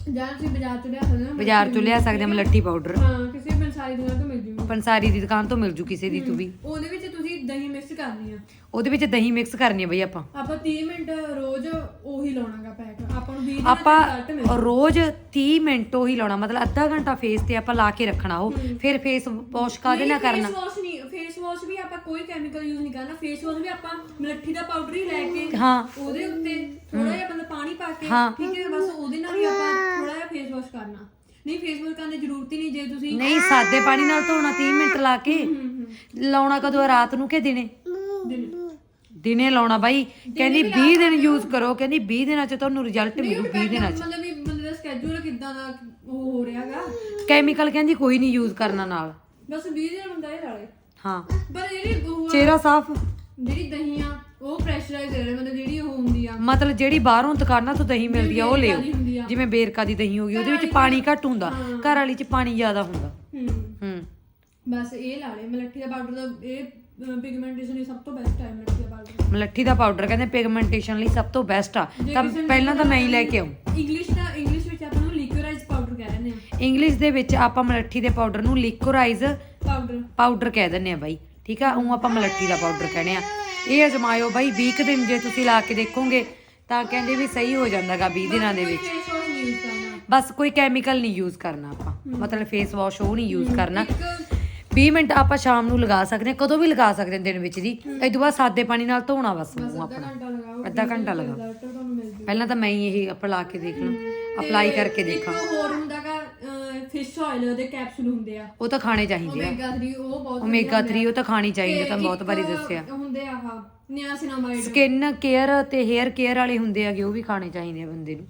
ਜਾਂ ਤੁਸੀਂ ਬਾਜ਼ਾਰ ਤੋਂ ਲਿਆ ਸਕਦੇ ਹੋ ਬਾਜ਼ਾਰ ਚੋਂ ਲਿਆ ਸਕਦੇ ਹਾਂ। ਮਲੱਠੀ ਪਾਊਡਰ ਹਾਂ ਕਿਸੇ ਬੰਸਾਰੀ ਦੁਕਾਨ ਤੋਂ ਪੰਸਾਰੀ ਦੀ ਦੁਕਾਨ ਤੋਂ ਮਿਲ ਜੂ ਕਿਸੇ ਦੀ ਤੂੰ ਵੀ। ਉਹਦੇ ਵਿੱਚ ਤੁਸੀਂ ਦਹੀਂ ਮਿਕਸ ਕਰਨੀ ਆ। ਉਹਦੇ ਵਿੱਚ ਦਹੀਂ ਮਿਕਸ ਕਰਨੀ ਹੈ ਬਈ ਆਪਾਂ। ਆਪਾਂ 30 ਮਿੰਟ ਰੋਜ਼ ਉਹੀ ਲਾਉਣਾਗਾ ਪੈਕ ਆਪਾਂ ਨੂੰ 20 ਦਿਨਾਂ ਆਪਾਂ ਰਿਜ਼ਲਟ ਮਿਲ। ਰੋਜ਼ 30 ਮਿੰਟ ਉਹੀ ਲਾਉਣਾ ਮਤਲਬ ਅੱਧਾ ਘੰਟਾ ਫੇਸ ਤੇ ਆਪਾਂ ਲਾ ਕੇ ਰੱਖਣਾ ਉਹ। ਫਿਰ ਫੇਸ ਵਾਸ਼ ਕਾਹਦੇ ਨਾਲ ਕਰਨਾ? ਫੇਸ ਵਾਸ਼ ਨਹੀਂ ਫੇਸ ਵਾਸ਼ ਵੀ ਆਪਾਂ ਕੋਈ ਕੈਮੀਕਲ ਯੂਜ਼ ਨਹੀਂ ਕਰਨਾ। ਫੇਸ ਵਾਸ਼ ਵੀ ਆਪਾਂ ਮਲੱਠੀ ਦਾ ਪਾਊਡਰ ਹੀ ਲੈ ਕੇ ਹਾਂ। ਉਹਦੇ ਉੱਤੇ ਥੋੜਾ ਜਿਹਾ ਮਤਲਬ ਪਾਣੀ ਪਾ ਕੇ। ਠੀਕ ਹੈ ਬਸ ਉਹਦੇ ਨਾਲ ਹੀ ਆਪਾਂ ਥੋੜਾ ਜਿਹਾ ਫੇਸ ਵਾਸ਼ ਕਰਨਾ। ਨਹੀਂ ਫੇਸ ਵਾਸ਼ ਕਰਨ ਦੀ ਜ਼ਰੂਰਤ ਹੀ ਨਹੀਂ ਜੇ ਤੁਸੀਂ ਨਹੀਂ ਸਾਦੇ ਪਾਣੀ ਨਾਲ ਧੋਣਾ 30 ਮਿੰਟ ਲਾ ਕੇ। ਲਾਉਣਾ ਕਦੋਂ ਆ? ਰਾਤ ਨੂੰ ਕਿ ਦਿਨੇ? ਦਿਨ। ਲਾਉਣਾ ਬਾਈ। ਕਹਿੰਦੀ 20 ਦਿਨ ਯੂਜ਼ ਕਰੋ। ਕਹਿੰਦੀ 20 ਦਿਨਾਂ ਚ ਤੁਹਾਨੂੰ ਰਿਜ਼ਲਟ ਮਿਲੂ 20 ਦਿਨਾਂ ਚ। ਮਤਲਬ ਵੀ ਬੰਦੇ ਦਾ ਸਕੇਜੂਲ ਕਿੱਦਾਂ ਦਾ ਉਹ ਹੋ ਰਿਹਾਗਾ। ਕੈਮੀਕਲ ਕਹਿੰਦੀ ਕੋਈ ਨਹੀਂ ਯੂਜ਼ ਕਰਨਾ ਨਾਲ। ਬਸ 20 ਦਿਨ ਬੰਦਾ ਇਹ ਲਾਲੇ ਹਾਂ। ਪਰ ਜਿਹੜੀ ਉਹ ਚਿਹਰਾ ਸਾਫ਼। ਜਿਹੜੀ ਦਹੀਂ ਆ। ਉਹ ਪ੍ਰੈਸ਼ਰਾਈਜ਼ ਦੇ ਰਹੇ ਮਤਲਬ ਜਿਹੜੀ ਉਹ ਹੁੰਦੀ ਆ। ਮਤਲਬ ਜਿਹੜੀ ਬਾਹਰੋਂ ਦੁਕਾਨਾਂ ਤੋਂ ਦਹੀਂ ਮਿਲਦੀ ਆ ਉਹ ਲਿਓ। ਜਿਵੇਂ ਬੇਰਕਾ ਦੀ ਦਹੀਂ ਹੋ ਗਈ ਉਹਦੇ ਵਿੱਚ ਪਾਣੀ ਘੱਟ ਹੁੰਦਾ। ਘਰ ਵਾਲੀ ਚ ਪਾਣੀ ਜ਼ਿਆਦਾ ਹੁੰਦਾ। ਹੂੰ। ਹੂੰ। ਬਸ ਇਹ ਲਾ ਲੈ ਮਲੱਠੀ ਦਾ ਪਾਊਡਰ ਦਾ ਇਹ ਪਿਗਮੈਂਟੇਸ਼ਨ ਲਈ ਸਭ ਤੋਂ ਬੈਸਟ ਹੈ ਮਲੱਠੀ ਦਾ ਪਾਊਡਰ ਮਲੱਠੀ ਦਾ ਪਾਊਡਰ ਕਹਿੰਦੇ ਪਿਗਮੈਂਟੇਸ਼ਨ ਲਈ ਸਭ ਤੋਂ ਬੈਸਟ ਆ। ਤਾਂ ਪਹਿਲਾਂ ਤਾਂ ਮੈਂ ਹੀ ਲੈ ਕੇ ਆਉਂ ਇੰਗਲਿਸ਼ ਦਾ ਇੰਗਲਿਸ਼ ਵਿੱਚ ਆਪਾਂ ਨੂੰ ਲਿਕਵਰਾਈਜ਼ ਪਾਊਡਰ ਕਹਿ ਦਿੰਦੇ ਆ। ਇੰਗਲਿਸ਼ ਦੇ ਵਿੱਚ ਆਪਾਂ ਮਲੱਠੀ ਦੇ ਪਾਊਡਰ ਨੂੰ ਲਿਕੁਰਾਈਜ਼ ਪਾਊਡਰ ਪਾਊਡਰ ਕਹਿ ਦਿੰਦੇ ਆ ਬਾਈ। ਠੀਕ ਆ? ਉਹ ਆਪਾਂ ਮਲੱਠੀ ਦਾ ਪਾਊਡਰ ਕਹਿੰਦੇ ਆ। ਇਹ ਅਜਮਾਇਓ ਬਾਈ 20 ਕੁ ਦਿਨ ਜੇ ਤੁਸੀਂ ਲਾ ਕੇ ਦੇਖੋਗੇ ਤਾਂ ਕਹਿੰਦੇ ਵੀ ਸਹੀ ਹੋ ਜਾਂਦਾਗਾ 20 ਦਿਨਾਂ ਦੇ ਵਿੱਚ। ਬਸ ਕੋਈ ਕੈਮੀਕਲ ਨਹੀਂ ਯੂਜ਼ ਕਰਨਾ ਆਪਾਂ। ਮਤਲਬ ਫੇਸ ਵਾਸ਼ ਉਹ ਨਹੀਂ ਯੂਜ਼ ਕਰਨਾ। ਇੱਕ 20 ਮਿੰਟ ਆਪਾਂ ਸ਼ਾਮ ਨੂੰ ਲਗਾ ਸਕਦੇ ਹਾਂ ਕਦੋਂ ਵੀ ਲਗਾ ਸਕਦੇ ਹਾਂ ਦਿਨ ਵਿੱਚ ਜੀ। ਇਹ ਤੋਂ ਬਾਅਦ ਸਾਦੇ ਪਾਣੀ ਨਾਲ ਧੋਣਾ ਬਸ ਮੂੰਹ ਆਪਣਾ। ਅੱਧਾ ਘੰਟਾ ਲਗਾ ਪਹਿਲਾਂ ਤਾਂ ਮੈਂ ਹੀ ਇਹ ਅਪਲਾ ਕੇ ਦੇਖ ਲਾਂ ਅਪਲਾਈ ਕਰਕੇ ਦੇਖਾਂ। ਇੱਕ ਹੋਰ ਹੁੰਦਾਗਾ ਫਿਸ਼ ਆਇਲ ਉਹਦੇ ਕੈਪਸੂਲ ਹੁੰਦੇ ਆ। ਉਹ ਤਾਂ ਖਾਣੇ ਚਾਹੀਦੇ ਆ। ਓਮੇਗਾ 3 ਉਹ ਬਹੁਤ ਓਮੇਗਾ 3 ਉਹ ਤਾਂ ਖਾਣੀ ਚਾਹੀਦੀ ਤੇ ਬਹੁਤ ਵਾਰੀ ਦੱਸਿਆ। ਹੁੰਦੇ ਆ ਆਹ ਨਿਆਸਿਨਾਮਾਈਡ। ਸਕਿਨ ਕੇਅਰ ਤੇ ਹੇਅਰ ਕੇਅਰ ਵਾਲੇ ਹੁੰਦੇ ਆਗੇ ਉਹ ਵੀ ਖਾਣੇ ਚਾਹੀਦੇ ਆ ਬੰਦੇ ਨੂੰ।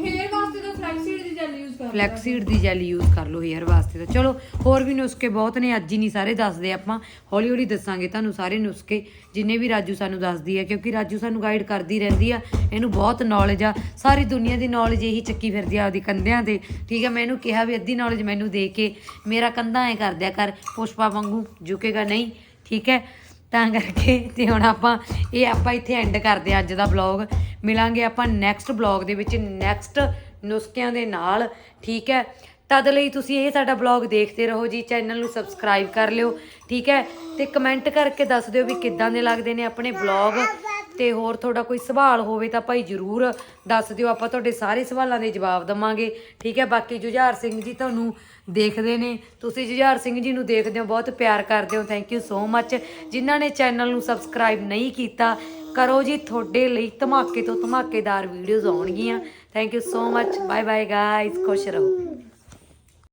ਹੇਅਰ ਵਾਸਤੇ ਤਾਂ ਫਲੈਕਸੀਡ ਦੀ ਜੈਲ ਯੂਜ਼ ਕਰ ਫਲੈਕਸੀਡ ਦੀ ਜੈਲ ਯੂਜ਼ ਕਰ ਲਓ ਹੇਅਰ ਵਾਸਤੇ ਤਾਂ। ਚਲੋ ਹੋਰ ਵੀ ਨੁਸਖੇ ਬਹੁਤ ਨੇ ਅੱਜ ਹੀ ਨਹੀਂ ਸਾਰੇ ਦੱਸਦੇ ਆਪਾਂ। ਹੌਲੀ ਹੌਲੀ ਦੱਸਾਂਗੇ ਤੁਹਾਨੂੰ ਸਾਰੇ ਨੁਸਖੇ ਜਿੰਨੇ ਵੀ ਰਾਜੂ ਸਾਨੂੰ ਦੱਸਦੀ ਹੈ ਕਿਉਂਕਿ ਰਾਜੂ ਸਾਨੂੰ ਗਾਈਡ ਕਰਦੀ ਰਹਿੰਦੀ ਆ ਇਹਨੂੰ ਬਹੁਤ ਨੌਲੇਜ ਆ। ਸਾਰੀ ਦੁਨੀਆ ਦੀ ਨੌਲੇਜ ਇਹੀ ਚੱਕੀ ਫਿਰਦੀ ਆ ਆਪਦੀ ਕੰਧਿਆਂ ਤੇ। ਠੀਕ ਹੈ ਮੈਂ ਇਹਨੂੰ ਕਿਹਾ ਵੀ ਅੱਧੀ ਨੌਲੇਜ ਮੈਨੂੰ ਦੇ ਕੇ ਮੇਰਾ ਕੰਧਾ ਐ ਕਰ ਦਿਆ ਕਰ ਪੁਸ਼ਪਾ ਵਾਂਗੂ ਝੁਕੇਗਾ ਨਹੀਂ। ਠੀਕ ਹੈ ਤਾਂ ਕਰਕੇ ਤੇ ਹੁਣ ਆਪਾਂ, ਇਹ ਆਪਾਂ ਇੱਥੇ ਐਂਡ ਕਰਦੇ ਹਾਂ ਅੱਜ ਦਾ ਵਲੌਗ ਮਿਲਾਂਗੇ ਆਪਾਂ ਨੈਕਸਟ ਵਲੌਗ ਦੇ ਵਿੱਚ ਨੈਕਸਟ ਨੁਸਖਿਆਂ ਦੇ ਨਾਲ, ਠੀਕ ਹੈ? ਤਦ ਲਈ ਤੁਸੀਂ ਇਹ ਸਾਡਾ ਵਲੌਗ ਦੇਖਦੇ ਰਹੋ ਜੀ ਚੈਨਲ ਨੂੰ ਸਬਸਕ੍ਰਾਈਬ ਕਰ ਲਿਓ, ਠੀਕ ਹੈ? ਤੇ ਕਮੈਂਟ ਕਰਕੇ ਦੱਸ ਦਿਓ ਵੀ ਕਿੱਦਾਂ ਦੇ ਲੱਗਦੇ ਨੇ ਆਪਣੇ ਵਲੌਗ ਤੇ ਹੋਰ ਤੁਹਾਡਾ ਕੋਈ ਸਵਾਲ ਹੋਵੇ ਤਾਂ ਭਾਈ ਜਰੂਰ ਦੱਸ ਦਿਓ। ਆਪਾਂ ਤੁਹਾਡੇ ਸਾਰੇ ਸਵਾਲਾਂ ਦੇ ਜਵਾਬ ਦਵਾਂਗੇ। ਠੀਕ ਹੈ? ਬਾਕੀ ਜੁਝਾਰ ਸਿੰਘ ਜੀ ਤੁਹਾਨੂੰ ਦੇਖਦੇ ਨੇ। ਤੁਸੀਂ ਜੁਝਾਰ ਸਿੰਘ ਜੀ ਨੂੰ ਦੇਖਦੇ ਹੋ, ਬਹੁਤ ਪਿਆਰ ਕਰਦੇ ਹੋ। ਥੈਂਕ ਯੂ ਸੋ ਮੱਚ ਜਿਨ੍ਹਾਂ ਨੇ ਚੈਨਲ ਨੂੰ ਸਬਸਕ੍ਰਾਈਬ ਨਹੀਂ ਕੀਤਾ, ਕਰੋ ਜੀ ਤੁਹਾਡੇ ਲਈ ਧਮਾਕੇ ਤੋਂ ਧਮਾਕੇਦਾਰ ਵੀਡੀਓਜ਼ ਆਉਣਗੀਆਂ। Thank you so much bye bye guys ਖੁਸ਼ ਰਹੋ।